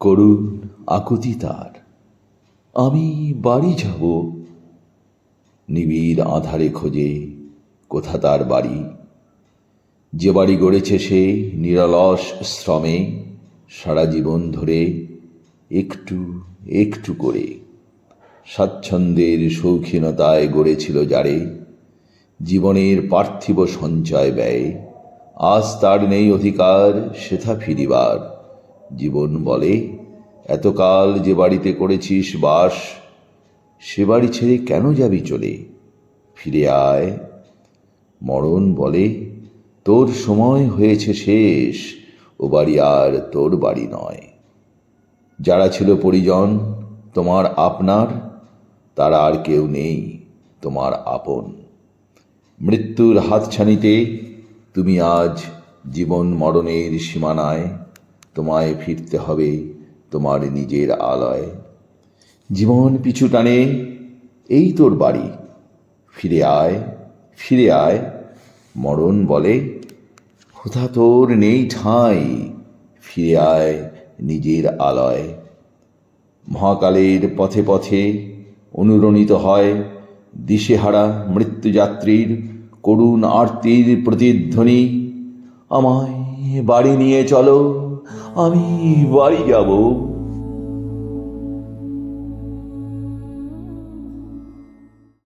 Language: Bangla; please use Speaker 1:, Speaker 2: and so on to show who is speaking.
Speaker 1: করুণ আকুতি তার। আমি বাড়ি যাব। নিবিড় আধারে খোঁজে কোথা তার বাড়ি। যে বাড়ি গড়েছে সে নিরলস শ্রমে সারা জীবন ধরে একটু একটু করে। স্বাচ্ছন্দ্যের শৌখিনতায় গড়েছিল যারে। জীবনের পার্থিব সঞ্চয় ব্যয়। আজ তার নেই অধিকার, সেথা ফিরিবার। জীবন বলে, এতকাল যে বাড়িতে করেছিস বাস, সে বাড়ি ছেড়ে কেন যাবি চলে? ফিরে আয়। মরণ বলে, তোর সময় হয়েছে শেষ, ও বাড়ি আর তোর বাড়ি নয়। যারা ছিল পরিজন, তোমার আপনার, তারা আর কেউ নেই, তোমার আপন। মৃত্যুর হাতছানিতে তুমি আজ জীবন মরণের সীমানায়। তোমায় ফিরতে হবে তোমার নিজের আলয়। জীবন পিছু টানে, এই তোর বাড়ি। ফিরে আয় ফিরে আয়। মরণ বলে কোথা তোর নেই ঠাঁই। ফিরে আয় নিজের আলয়। মহাকালের পথে পথে অনুরণিত হয় দিশেহারা মৃত্যুযাত্রীর করুণ আরতির প্রতিধ্বনি। আমায় বাড়ি নিয়ে চলো আমি বাড়ি যাব।